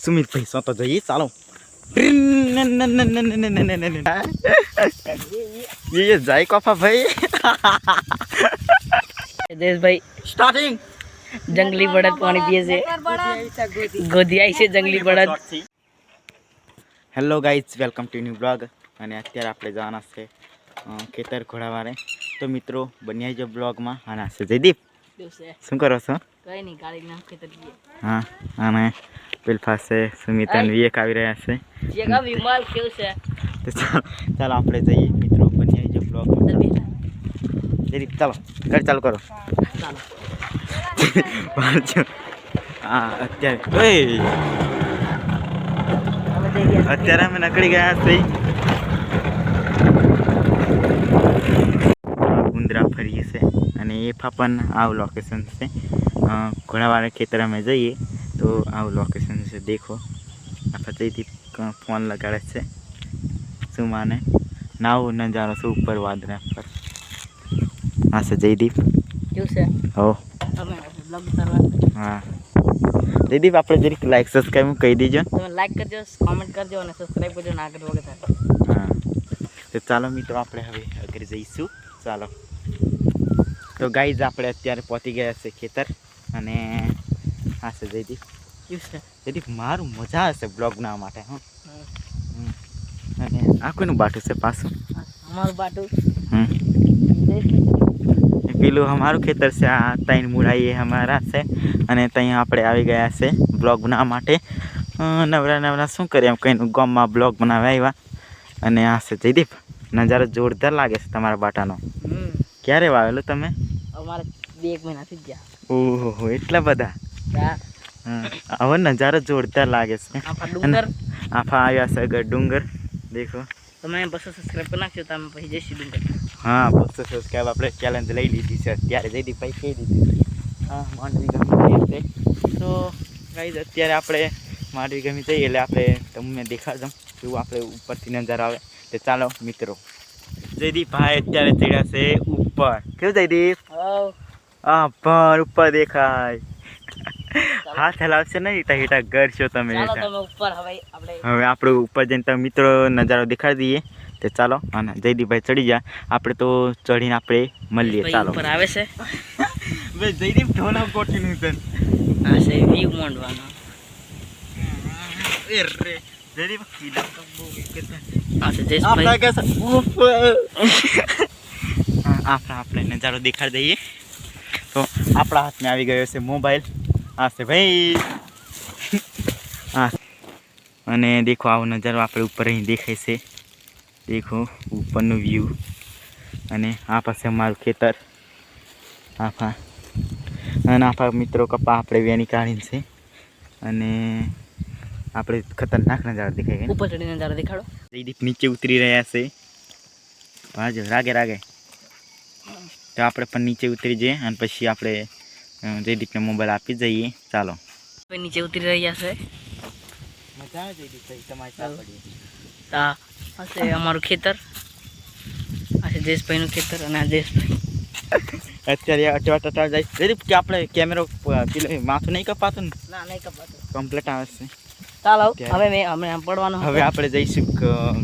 સુમિતભાઈ સો તો જઈએ ચાલો ये जाए कफा भाई દેશભાઈ स्टार्टिंग જંગલી બળદ પાણી પીએ છે ગોધી આવી છે જંગલી બળદ hello guys welcome to new blog અને અત્યારે આપણે જવાના છે અ, ખેતર ઘોડાવારે તો મિત્રો બન્યા જો બ્લોગમાં આના છે જયદીપ શું કરો છો કઈ નહીં હા અને પેલ પાસે સુમિત અને વિવેક આવી રહ્યા છે. જે વિમાલ કેવું છે? તો ચાલો આપણે જઈએ મિત્રો બન્યા જો બ્લોગમાં જલ્દી જયદીપ ચાલો ઘર ચાલુ કરો. ચાલો. હા અત્યારે. અત્યારે અમે નકળી ગયા છે પણ આવું લોકેશન છે. ઘોડાવાળા ખેતર અમે જઈએ તો આવું લોકેશન છે દેખો. આપણે જઈથી ફોન લગાડે છે. શું માને? નાવો નજારો છે ઉપર વાદરા પર. હા સર જયદીપ. હો. હા. જયદીપ આપણે જરીક લાઈક સબસ્ક્રાઈબ કહી દેજો. લાઈક કરજો કોમેન્ટ કરજો અને સબસ્ક્રાઈબ કરજો ના કરજો વગર હા. તો ચાલો મિત્રો આપણે હવે આગળ જઈશું. ચાલો. તો ગાઈઝ આપણે અત્યારે પહોંચી ગયા છે ખેતર અને હા છે જયદીપ. જયદીપ મારું મજા હશે બ્લોગ બનાવવા માટે હં. અને આ કોઈનું બાટું છે પાછું? અમારું બાટું. પેલું અમારું ખેતર છે આ ત્રણ મૂળાઈ એ અમારા છે અને ત્યાં આપણે આવી ગયા છે બ્લોગ બનાવવા માટે. નવરા નવરા શું કરીએ એમ કંઈનું ગામમાં બ્લોગ બનાવવા આવ્યા. અને આ છે જયદીપ. નજારો જોરદાર લાગે છે તમારા બાટાનો. હમ. ક્યારે વાવેલું તમે? અમારે બે એક મહિના થઈ ગયા. ઓહો એટલા બધા? હવે નજારો જોરદાર લાગે છે. આફા આવ્યા છે આગળ ડુંગર. દેખો. તમે બસો સબસ્ક્રાઈબ કરી નાખજો તમે પછી જઈશું ડુંગર. હા બસો સબસ્ક્રાઈબ આપણે ચેલેન્જ લઈ લીધી છે. અત્યારે જઈ દી ભાઈ કહી દીધી હા માંડવી ગમી જઈએ તો ગાઈઝ અત્યારે આપણે માંડવી ગમી જઈએ એટલે આપણે તમને દેખાડજો કેવું આપણે ઉપરથી નજારો આવે. તો ચાલો મિત્રો. જયદીપ ભાઈ અત્યારે ચડ્યા છે ઉપર. કેવું જયદીપ હા. પણ ઉપર દેખાય. હાથ હલાવશે નહીં તા હેઠા ઘર છો તમે હવે આપણે હવે આપણે ઉપર જઈને તમે મિત્રો નજારો દેખાડી દઈએ. તો ચાલો અને જયદીપભાઈ ચડી જા આપણે તો ચડીને આપણે મળીએ. ચાલો. ઉપર આવે છે. ભાઈ જયદીપ ઢોલા કોટીનું છે આ છે વ્યૂ મોંડવાનો. એ રે જયદીપ કીધા તો કે આપણા કે ઉપર. હા, આપણે આપણે નજારો દેખાડી દઈએ. તો આપણા હાથમાં આવી ગયો છે મોબાઈલ. આ છે ભાઈ. હા. અને દેખો આવો નજારો આપણે ઉપર અહીં દેખાય છે. દેખો ઉપરનું વ્યૂ અને આ પાસે અમારું ખેતર. આફા અને આફા મિત્રો કપા આપણે વેની કાઢીને છે. અને આપણે ખતરનાક નજારો દેખાય ઉપર ચડીને નજારો દેખાડો. જયદીપ નીચે ઉતરી રહ્યા છે. હાજો રાગે રાગે. તો આપણે પણ નીચે ઉતરી જઈએ અને પછી આપણે જયદીપને મોબાઈલ આપી જઈએ. ચાલો. નીચે ઉતરી રહ્યા છે. મજા આવે જયદીપભાઈ તમારી આ આ છે અમારું ખેતર. આ છે દેશભાઈનું ખેતર અને આ દેશભાઈ અત્યારે અટવા ટટા જાય. જયદીપ કે આપણે કેમેરો માથું નહીં કપાતું ને? ના નહીં કપાતું. કમ્પ્લીટ આવે છે. ચાલો હવે મેં હમણાં આમ પડવાનું હવે આપણે જઈશું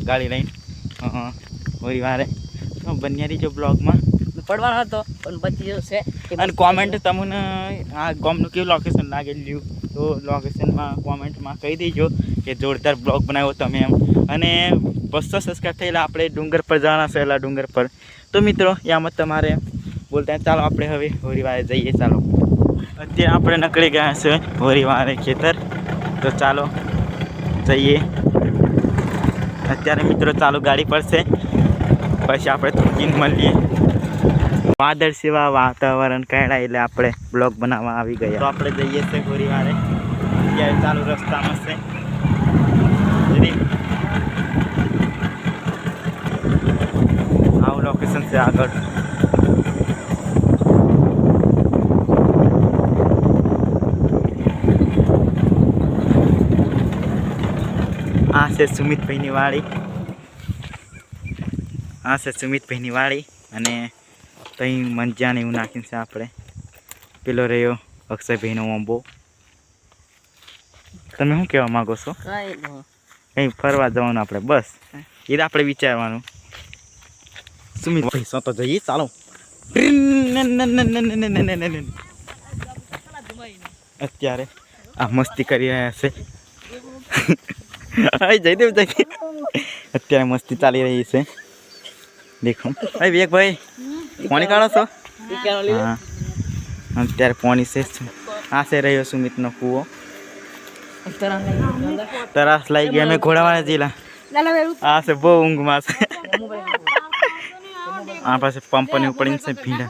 ગાડી લઈને. હોરી વારે. તો બન્યા રહીજો બ્લોગમાં પડવાનો હતો, પણ બચી જશે અને કોમેન્ટ તમને આ ગામનું કેવું લોકેશન લાગેલું તો લોકેશનમાં કોમેન્ટમાં કહી દેજો કે જોરદાર બ્લોગ બનાવ્યો તમે એમ. અને બસો સબસ્ક્રાઈબ થયેલા આપણે ડુંગર પર જવાના છે એલા ડુંગર પર. તો મિત્રો એમાં તમારે બોલતા ચાલો આપણે હવે હોરીવારે જઈએ, ચાલો. અત્યારે આપણે નકળી ગયા છે હોરીવારે ખેતર. તો ચાલો જઈએ. અત્યારે મિત્રો ચાલુ ગાડી પડશે. પછી આપણે થોડીને મળીએ વાદળ સિવા વાતાવરણ કહેડાય એટલે આપણે બ્લોગ બનાવવા આવી ગયા. તો આપણે જઈએ છીએ ગોરીવારે. અત્યારે ચાલુ રસ્તામાં છે. આવું લોકેશન છે આગળ. આ છે સુમિતભાઈની વાડી. આ છે સુમિતભાઈની વાડી અને ત્યાં મંજાને એવું નાખીને છે આપણે. પેલો રહ્યો અક્ષયભાઈનો ઓંબો. તમે શું કહેવા માગો છો? કઈ ફરવા જવાનું આપણે? બસ. એ આપણે વિચારવાનું. સુમિત પૈસા તો જઈએ. ચાલો. અત્યારે આ મસ્તી કરી રહ્યા છે. હા જયદેવ જઈ અત્યારે મસ્તી ચાલી રહી છે. દેખો. ભાઈ વિવેક ભાઈ પાણી કાઢો છો? હા. અત્યારે પાણી છે આશે છે. રહ્યો સુમિતનો કૂવો. તરાસ લાગી ગઈ અમે ઘોડાવાળા જિલ્લા આ છે બહુ ઊંઘમાં છે. આ પાસે પંપની ઉપડીને છે ભીંડા.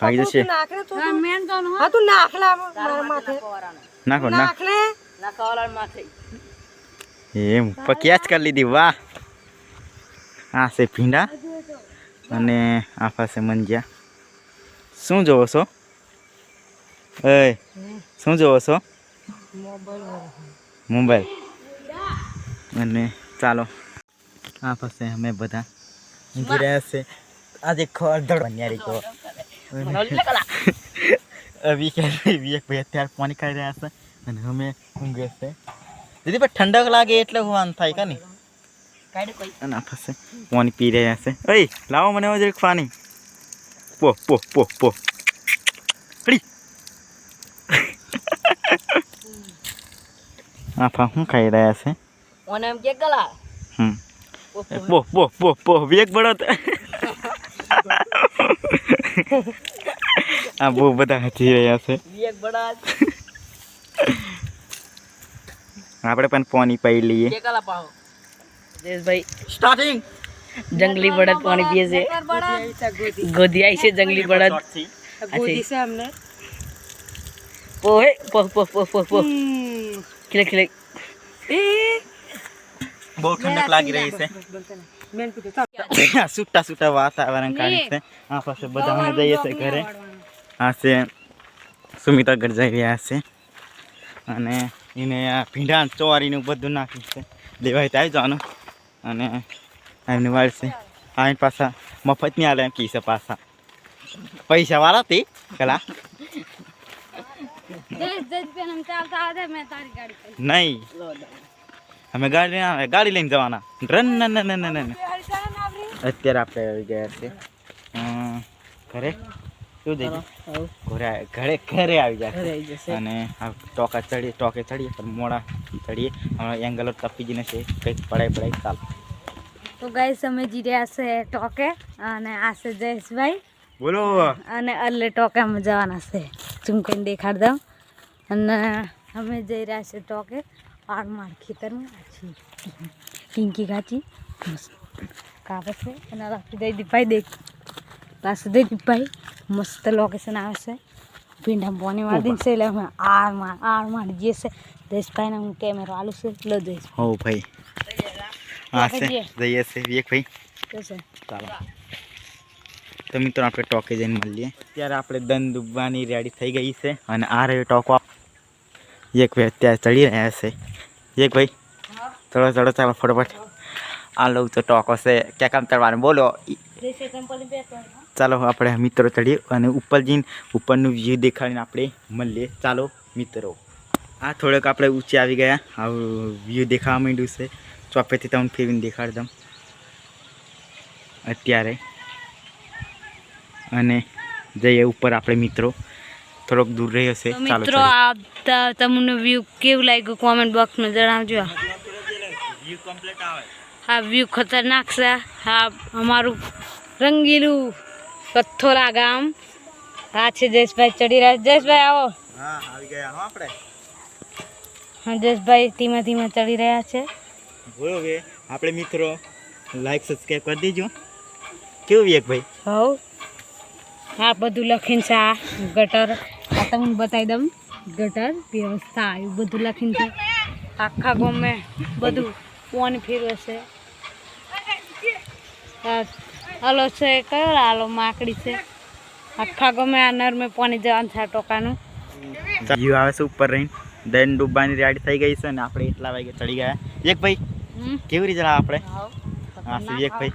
ભાગી જશે. હા તું નાખલા મારા માથે. નાખો એમ પક્યા જ કરી લીધી? વાહ. આ છે ભીંડા. અને આ પાસે મંજ્યા. શું જોવો છો? એ શું જોવો છો? મોબાઈલ. અને ચાલો આ પાસે અમે બધા ઊંઘી રહ્યા છે. આજે ખોરધડ બન્યારી કહો ભાઈ અત્યારે પાણી કરી રહ્યા છે. અને અમે ઊંઘે છે દીદી પણ ઠંડક લાગે એટલે આમ થાય કે નહીં? આ પાણી પી રહ્યા છે. ઓય લાવો મને હવે જરીક પાણી. પો પો પો પો. હળી આ શું ખાઈ રહ્યા છે? ઓને એમ કે ગલા હમ. પો પો પો. પો વેગ બળો આ બહુ બધા હચી રહ્યા છે. આપણે પણ પાણી પાઈ લઈએ. કે ગલા પાહો. દેશભાઈ. સ્ટાર્ટિંગ જંગલી બળદ પાણી પીએ છે. ગોધિયાઈ છે જંગલી બળદ. ગોદી છે અમને. પો હે પો પો પો પો પો. ખીલે ખીલે. બહુ ઠંડક લાગી રહી છે. સુટા છૂટા છૂટા વાતાવરણ કાઢે છે. આ પાસે બધા અમે જઈએ છે ઘરે. આ છે સુમિતા ઘર જઈ રહ્યા છે. અને એને આ ભીંડા ચોરીનું બધું નાખ્યું છે. લેવાય તો આવી જવાનું. અને એમની વાળશે પાછા મફત નહીં આલે એમ કીસે પાછા. પૈસા વાળા તે પેલા. નહીં. અમે ગાડી આવે ગાડી લઈને જવાના. રન ન ન ન ન અત્યારે આપણે આવી ગયા છે ઘરે? શું જઈ ઘરે ઘરે ઘરે આવી જાય અને આ ટોકા ચડીએ ટોકે ચડીએ પણ મોડા ચડીએ. હમણાં એંગલો તપી જઈને છે. કંઈક પડાય પડાય ચાલ. તો ગાઈસ અમે જી રહ્યા છે ટોકે અને આ છે જયેશભાઈ. બોલો અને અલ્લે ટોકામાં જવાના છે. ઝૂમ કરીને દેખાડ દઉં. અને અમે જઈ રહ્યા છે ટોકે આડમાળ ખેતરમાં. આછી પિંકી કાચી કાપે છે. અને રાખી દઈ દીપાઈ દેખ પાસે દઈ દીપાઈ મસ્ત લોકેશન આવે છે. ભીંડા પાણી મારી દીધી છે એટલે અમે આડમાં આડમાં જઈએ છે દેશભાઈને હું કેમેરો આલું છું. લો જઈશ હો ભાઈ. હા છે. જઈએ. છે એક ભાઈ. ચાલો. તો મિત્રો આપણે ટોકે જઈને મળીએ. ત્યારે આપણે દન ડૂબવાની રેડી થઈ ગઈ છે અને આ રહ્યો ટોકો એક ભાઈ અત્યારે ચડી રહ્યા છે. એક ભાઈ ચડો ચડો ચાલો ફટોફટ. આ લઉં તો ટોકો છે. ક્યાં કામ ચડવાનું બોલો. ચાલો આપણે મિત્રો ચડીએ અને ઉપર જઈને ઉપરનું વ્યૂ દેખાડીને આપણે મળીએ. ચાલો મિત્રો. આ થોડોક આપણે ઊંચે આવી ગયા. આવું વ્યૂ દેખાવા માંડ્યું છે. ચોપેથી તમને ફેરવીને દેખાડી દઉં. અત્યારે. અને જઈએ ઉપર આપણે મિત્રો. થોડોક દૂર રહી હશે. મિત્રો આ તમને વ્યૂ કેવું લાગ્યું કોમેન્ટ બોક્સમાં જણાવજો. વ્યૂ કમ્પ્લીટ આવે આ વ્યૂ ખતરનાક છે. હા અમારું રંગીલું કથોરા ગામ. હા છે જયેશભાઈ ચડી રહ્યા છે. જયેશભાઈ આવો. હા આવી ગયા હો આપણે. હા જયેશભાઈ ધીમે ધીમે ચડી રહ્યા છે. બોલો કે આપણે મિત્રો લાઈક સબસ્ક્રાઈબ કરી દેજો. કેવું વિવેક ભાઈ? હવ. હા બધું લખીને છે આ ગટર. આ તમને બતાવી દઉં. ગટર વ્યવસ્થા એવું બધું લખીને છે. આખા ગમે બધું પાણી ફેરવે છે. હલો આલો છે કયો હાલો માકડી છે. આખા ગમે આ નરમે પાણી જવાનું છે આ ટોકાનું. જીવ આવે છે ઉપર રહીને. દન ડૂબવાની રેડી થઈ ગઈ છે અને આપણે એટલા વાગે ચડી ગયા. એક ભાઈ. કેવી રીતે આપણે. હા સિવિયક ભાઈ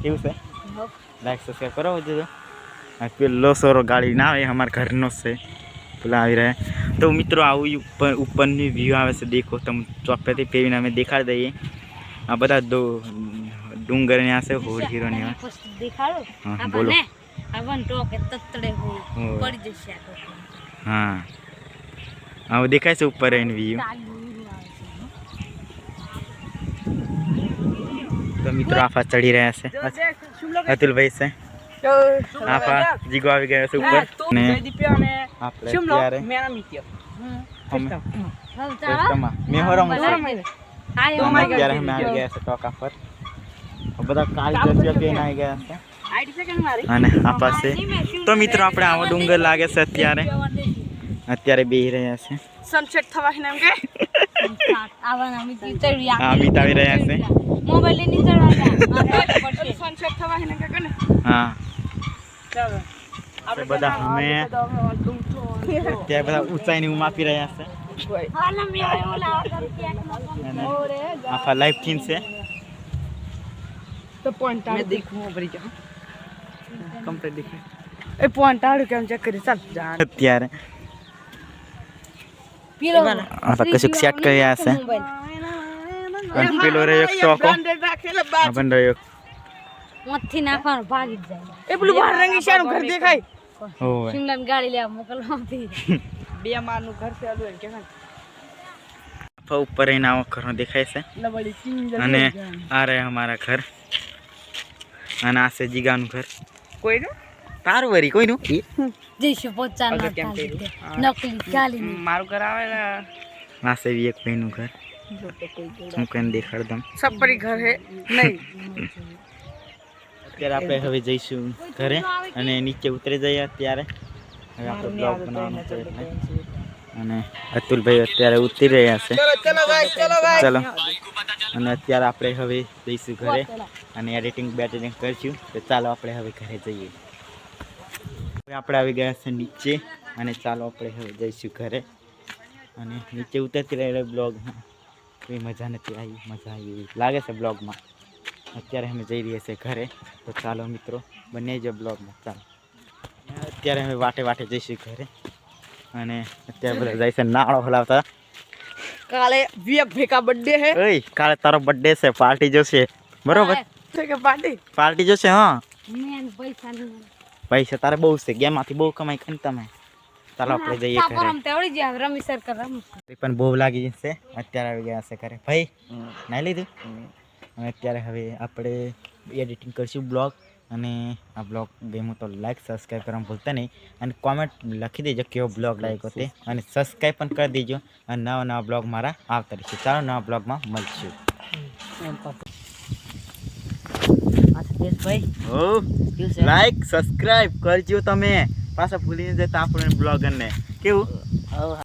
કેવું છે. લાઈક સબસ્ક્રાઈબ કરો જોજો આ પેલો સોરો ગાડી ના આવે અમારા ઘરનો છે. પેલા આવી રહ્યા. તો મિત્રો આવું ઉપર ઉપરની વ્યૂ આવે છે દેખો. તમે ચોપેથી પેવીને અમે દેખાડી દઈએ. આ બધા દો ડુંગર ને છે હોડ હીરો ને હા, બોલો. હા હવે. દેખાય છે ઉપર એની વ્યૂ તો મિત્રો આફા ચડી રહ્યા છે. અતુલભાઈ છે. આફા જીગો આવી ગયા છે ઉપર. ને આપણે ત્યારે છે. અમે આવી ગયા છે ટોકા પર. બધા કારીગર બેન આવી ગયા છે. અને આ પાસે તો મિત્રો આપણે આવો ડુંગર લાગે છે અત્યારે. અત્યારે બેહી રહ્યા છે. સનસેટ થવા એમ કે? આવવાના અમે ચડી આ અમિત આવી રહ્યા છે. મોબાઈલ લઈને ચડવાના સનસેટ થવા એમ કે કને? હા. આપણે બધા અમે અત્યારે બધા ઊંચાઈની ઉમ આપી રહ્યા છે. લાઈફ તો પોઈન્ટ મેં દેખું ભરી જાઉં. કમ્પ્લીટ દેખાય. એ પોઈન્ટ આડું કેમ ચેક કરી ચાલ અત્યારે આફા કશુંક સેટ કરી રહ્યા છે અને પેલો રહ્યો એક ટોકો આ પણ રહ્યો મથી નાખવાનું ભાગી જાય એ પેલું બહાર રંગી શાનું ઘર દેખાય હોવે શિમલાની ગાડી લેવા મોકલવાથી બે મારનું ઘર છે આલું કે આફા ઉપર રહીને આવો ઘરનો દેખાય છે અને આ રહે અમારા ઘર અને આ છે જીગાનું ઘર કોઈનું તારું વરી કોઈનું જઈશું પોચા ન અગર કેમ થાલી કર્યું? દે. નકલી ગાલી મારું ઘર આવે ને? છે વિવેક ભાઈનું ઘર. હું કેમ દેખાડ દઉં? પરી ઘર હે? નહીં. અત્યારે આપણે હવે જઈશું ઘરે અને નીચે ઉતરી જઈએ અત્યારે. હવે આપણે બ્લોગ બનાવવાનો છે. અને અતુલભાઈ અત્યારે ઉતરી રહ્યા છે. ચલો ચલો ચલો. અને અત્યારે આપણે હવે જઈશું ઘરે અને એડિટિંગ બેડિટિંગ કરીશું. તો ચાલો આપણે હવે ઘરે જઈએ. હવે આપણે આવી ગયા છે નીચે. અને ચાલો આપણે હવે જઈશું ઘરે. અને નીચે ઉતરતી રહેલો બ્લોગમાં કોઈ મજા નથી આવી મજા આવી એવી લાગે છે બ્લોગમાં અત્યારે અમે જઈ રહ્યા છીએ ઘરે. તો ચાલો મિત્રો બંને જો બ્લોગમાં ચાલો. અત્યારે અમે વાટે વાટે જઈશું ઘરે. અને અત્યારે બધા જાય છે નાળો હલાવતા. કાલે વિયક ભેકા બર્થડે હે. ઓય કાલે તારો બર્થડે છે પાર્ટી જોશે. બરોબર? પાર્ટી. પાર્ટી જોશે હા. મેન પૈસા નહીં પૈસા તારે બહુ છે ગેમમાંથી બહુ કમાઈ કરી તમે. ચાલો આપણે જઈએ ઘરે. રમી રમું પણ બહુ લાગી જશે. અત્યારે આવી ગયા છે ઘરે. ભાઈ નાઈ લીધું? અને અત્યારે હવે આપણે એડિટિંગ કરીશું બ્લોગ. અને આ બ્લોગ ગમ્યું તો લાઈક સબસ્ક્રાઈબ કરવાનું ભૂલતા નહીં. અને કોમેન્ટ લખી દેજો કેવો બ્લોગ લાગ્યો તે. અને સબસ્ક્રાઈબ પણ કરી દેજો. અને નવા નવા બ્લોગ મારા આવતા રહેશે. ચાલો નવા બ્લોગમાં મળશું. કેવું લાઈક સબસ્ક્રાઇબ કરજો તમે. પાછા ભૂલી ન જતા આપણે બ્લોગરને. કેવું?